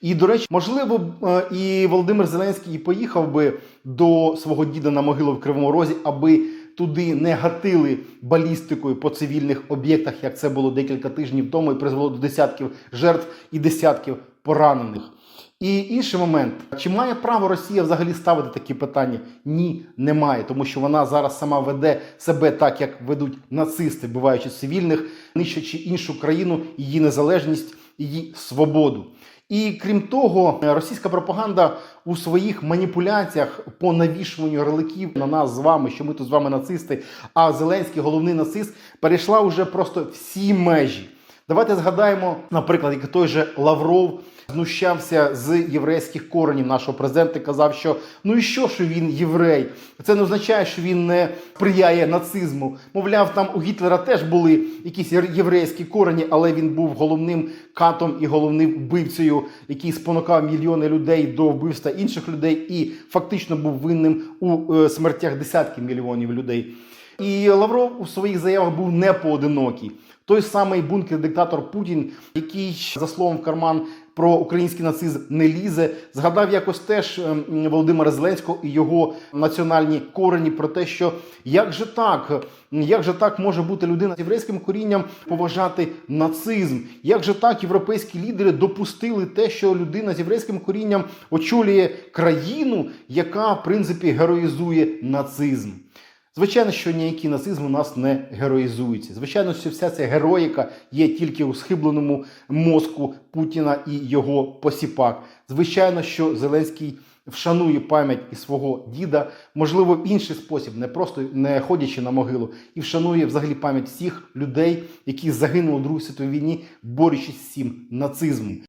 І, до речі, можливо, е, і Володимир Зеленський поїхав би до свого діда на могилу в Кривому Розі, аби туди не гатили балістикою по цивільних об'єктах, як це було декілька тижнів тому, і призвело до десятків жертв і десятків поранених. І інший момент: чи має право Росія взагалі ставити такі питання? Ні, немає, тому що вона зараз сама веде себе так, як ведуть нацисти, буваючи цивільних, нищачи іншу країну, її незалежність, її свободу. І крім того, російська пропаганда у своїх маніпуляціях по навішуванню ярликів на нас з вами, що ми тут з вами нацисти, а Зеленський головний нацист, перейшла вже просто всі межі. Давайте згадаємо, наприклад, як той же Лавров знущався з єврейських коренів нашого президента. Казав, що ну і що, що він єврей? Це не означає, що він не сприяє нацизму. Мовляв, там у Гітлера теж були якісь єврейські корені, але він був головним катом і головним вбивцею, який спонукав мільйони людей до вбивства інших людей, і фактично був винним у е, смертях десятків мільйонів людей. І Лавров у своїх заявах був не поодинокий. Той самий бункер-диктатор Путін, який за словом в карман про український нацизм не лізе, згадав якось теж ем, Володимира Зеленського і його національні корені про те, що як же так, як же так може бути людина з єврейським корінням поважати нацизм? Як же так європейські лідери допустили те, що людина з єврейським корінням очолює країну, яка в принципі героїзує нацизм? Звичайно, що ніякий нацизм у нас не героїзується. Звичайно, що вся ця героїка є тільки у схибленому мозку Путіна і його посіпак. Звичайно, що Зеленський вшанує пам'ять і свого діда, можливо, в інший спосіб, не просто не ходячи на могилу, і вшанує взагалі пам'ять всіх людей, які загинули у Другій світовій війні, борючись з цим нацизмом.